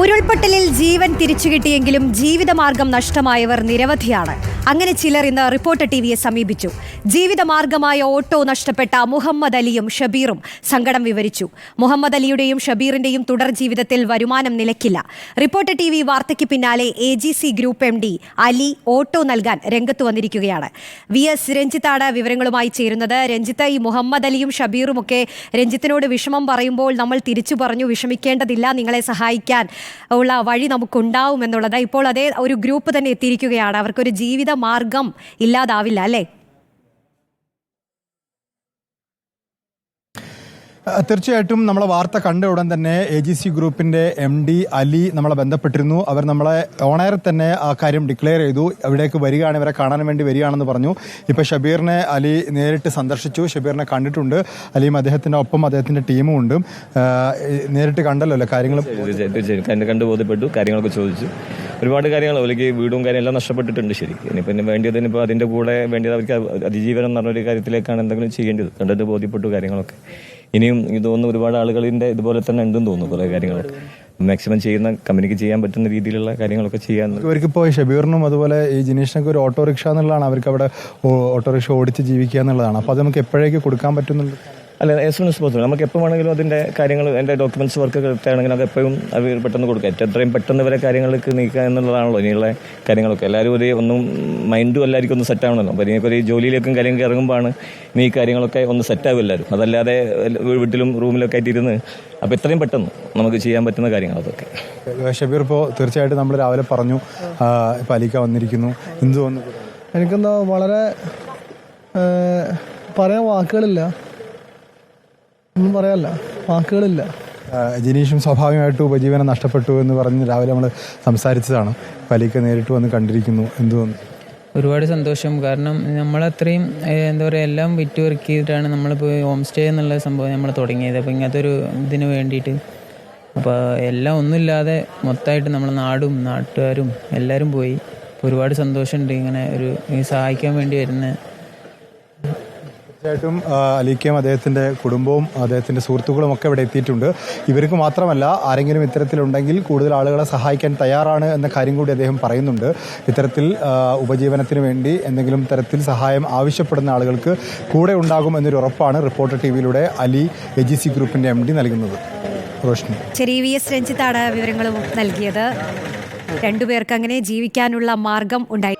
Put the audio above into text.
ഉരുൾപൊട്ടലിൽ ജീവൻ തിരിച്ചു കിട്ടിയെങ്കിലും ജീവിതമാർഗം നഷ്ടമായവർ നിരവധിയാണ്. അങ്ങനെ ചിലർ ഇന്ന് റിപ്പോർട്ടർ ടി വിയെ സമീപിച്ചു. ജീവിതമാർഗമായ ഓട്ടോ നഷ്ടപ്പെട്ട മുഹമ്മദ് അലിയും ഷബീറും സങ്കടം വിവരിച്ചു. മുഹമ്മദ് അലിയുടെയും ഷബീറിന്റെയും തുടർ ജീവിതത്തിൽ വരുമാനം നിലയ്ക്കില്ല റിപ്പോർട്ടർ ടി വി വാർത്തയ്ക്ക് പിന്നാലെ A G C group M D Ali auto നൽകാൻ രംഗത്ത് വന്നിരിക്കുകയാണ്. വി എസ് രഞ്ജിത്താണ് വിവരങ്ങളുമായി ചേരുന്നത്. രഞ്ജിത്ത് ഈ മുഹമ്മദ് അലിയും ഷബീറുമൊക്കെ രഞ്ജിത്തിനോട് വിഷമം പറയുമ്പോൾ നമ്മൾ തിരിച്ചു പറഞ്ഞു വിഷമിക്കേണ്ടതില്ല. നിങ്ങളെ സഹായിക്കാൻ ഉള്ള വഴി നമുക്കുണ്ടാവും എന്നുള്ളത് ഇപ്പോൾ അതേ ഒരു ഗ്രൂപ്പ് തന്നെ എത്തിയിരിക്കുകയാണ്. അവർക്കൊരു ജീവിത മാർഗം ഇല്ലാതാവില്ല അല്ലേ? തീർച്ചയായിട്ടും നമ്മളെ വാർത്ത കണ്ട ഉടൻ തന്നെ എ ജി സി ഗ്രൂപ്പിന്റെ എം ഡി അലി നമ്മളെ ബന്ധപ്പെട്ടിരുന്നു. അവർ നമ്മളെ ഓണയറിൽ തന്നെ ആ കാര്യം ഡിക്ലെയർ ചെയ്തു. അവിടേക്ക് വരികയാണ് ഇവരെ കാണാൻ വേണ്ടി വരികയാണെന്ന് പറഞ്ഞു. ഇപ്പൊ ഷബീറിനെ അലി നേരിട്ട് സന്ദർശിച്ചു. ഷബീറിനെ കണ്ടിട്ടുണ്ട്. അലിയും അദ്ദേഹത്തിന്റെ ഒപ്പം അദ്ദേഹത്തിന്റെ ടീമും ഉണ്ട്. നേരിട്ട് കണ്ടല്ലോ അല്ലേ കാര്യങ്ങൾ കണ്ട് ബോധ്യപ്പെട്ടു. കാര്യങ്ങളൊക്കെ ചോദിച്ചു. ഒരുപാട് കാര്യങ്ങൾ അവർക്ക് വീടും കാര്യം എല്ലാം നഷ്ടപ്പെട്ടിട്ടുണ്ട് ശരി ഇനി വേണ്ടിയത് ഇനിയിപ്പോൾ അതിന്റെ കൂടെ വേണ്ടിയത് അവർക്ക് അതിജീവനം എന്ന് പറഞ്ഞൊരു കാര്യത്തിലേക്കാണ് എന്തെങ്കിലും ചെയ്യേണ്ടത്. കണ്ടത് ബോധ്യപ്പെട്ടു കാര്യങ്ങളൊക്കെ. ഇനിയും ഇത് തോന്നുന്നു ഒരുപാട് ആളുകളിന്റെ ഇതുപോലെ തന്നെ ഉണ്ടെന്ന് തോന്നുന്നു കുറേ കാര്യങ്ങളൊക്കെ. മാക്സിമം ചെയ്യുന്ന കമ്പനിക്ക് ചെയ്യാൻ പറ്റുന്ന രീതിയിലുള്ള കാര്യങ്ങളൊക്കെ ചെയ്യാൻ ഇവർക്കിപ്പോൾ ഷബീറിനും അതുപോലെ ഈ ജിനീഷിനൊക്കെ ഒരു ഓട്ടോറിക്ഷ എന്നുള്ളതാണ്. അവർക്ക് അവിടെ ഓട്ടോറിക്ഷ ഓടിച്ച് ജീവിക്കുക എന്നുള്ളതാണ്. അപ്പോൾ അത് നമുക്ക് എപ്പോഴേക്ക് കൊടുക്കാൻ പറ്റുന്നുണ്ട്? അല്ല ആസ് സൂൺ എസ് പോസിബിൾ നമുക്ക് എപ്പോൾ വേണമെങ്കിലും അതിന്റെ കാര്യങ്ങൾ എന്റെ ഡോക്യുമെന്റ്സ് വർക്ക് കിട്ടുകയാണെങ്കിൽ അത് എപ്പോഴും അത് പെട്ടെന്ന് കൊടുക്കാം ഏറ്റവും എത്രയും പെട്ടെന്ന് വരെ കാര്യങ്ങൾക്ക് നീക്കുക എന്നുള്ളതാണല്ലോ ഇനിയുള്ള കാര്യങ്ങളൊക്കെ. എല്ലാവരും ഒരു ഒന്നും മൈൻഡും എല്ലാവർക്കും ഒന്ന് സെറ്റ് ആവണമല്ലോ അപ്പോൾ ഇനിയൊക്കെ ഒരു ജോലിയിലേക്കും കാര്യങ്ങൾക്ക് ഇറങ്ങുമ്പോഴാണ് ഇനി ഈ കാര്യങ്ങളൊക്കെ ഒന്ന് സെറ്റ് എല്ലാവരും. അതല്ലാതെ വീട്ടിലും റൂമിലൊക്കെ ആയിട്ട് ഇരുന്ന് അപ്പോൾ എത്രയും പെട്ടെന്ന് നമുക്ക് ചെയ്യാൻ പറ്റുന്ന കാര്യങ്ങൾ അതൊക്കെ. ഷബീർ ഇപ്പോൾ തീർച്ചയായിട്ടും നമ്മൾ രാവിലെ പറഞ്ഞു ഇപ്പോൾ അലിക്ക വന്നിരിക്കുന്നു. എന്ത് തോന്നുന്നു എനിക്കെന്താ വളരെ പറയാൻ വാക്കുകളില്ല. ഒന്നും പറയാല്ല. വാക്കുകളില്ല. ജിനീഷും സ്വാഭാവികമായിട്ടും ഉപജീവനം നഷ്ടപ്പെട്ടു എന്ന് പറഞ്ഞ് രാവിലെ നമ്മൾ സംസാരിച്ചതാണ്. പലിക്ക് നേരിട്ട് വന്ന് കണ്ടിരിക്കുന്നു. എന്തു തോന്നുന്നു? ഒരുപാട് സന്തോഷം. കാരണം നമ്മളത്രയും എന്താ പറയുക എല്ലാം വിറ്റ് വർക്ക് ചെയ്തിട്ടാണ് നമ്മളിപ്പോൾ ഹോം സ്റ്റേ എന്നുള്ള സംഭവം നമ്മൾ തുടങ്ങിയത്. അപ്പോൾ ഇങ്ങനത്തെ ഒരു ഇതിന് വേണ്ടിയിട്ട്. അപ്പോൾ എല്ലാം ഒന്നുമില്ലാതെ മൊത്തമായിട്ട് നമ്മൾ നാടും നാട്ടുകാരും എല്ലാവരും പോയി. ഒരുപാട് സന്തോഷമുണ്ട് ഇങ്ങനെ ഒരു സഹായിക്കാൻ വേണ്ടി വരുന്ന തീർച്ചയായിട്ടും അലീക്കയും അദ്ദേഹത്തിന്റെ കുടുംബവും അദ്ദേഹത്തിന്റെ സുഹൃത്തുക്കളും ഒക്കെ ഇവിടെ എത്തിയിട്ടുണ്ട്. ഇവർക്ക് മാത്രമല്ല ആരെങ്കിലും ഇത്തരത്തിലുണ്ടെങ്കിൽ കൂടുതൽ ആളുകളെ സഹായിക്കാൻ തയ്യാറാണ് എന്ന കാര്യം കൂടി അദ്ദേഹം പറയുന്നുണ്ട്. ഇത്തരത്തിൽ ഉപജീവനത്തിന് വേണ്ടി എന്തെങ്കിലും തരത്തിൽ സഹായം ആവശ്യപ്പെടുന്ന ആളുകൾക്ക് കൂടെ ഉണ്ടാകും എന്നൊരു ഉറപ്പാണ് റിപ്പോർട്ടർ ടി വിയിലൂടെ അലി എ ജി സി ഗ്രൂപ്പിന്റെ എം ഡി നൽകുന്നത്. റോഷ്നി. ശരി വി എസ് രഞ്ജിത്താണ് വിവരങ്ങളും നൽകിയത്. രണ്ടുപേർക്ക് അങ്ങനെ ജീവിക്കാനുള്ള മാർഗം ഉണ്ടായി.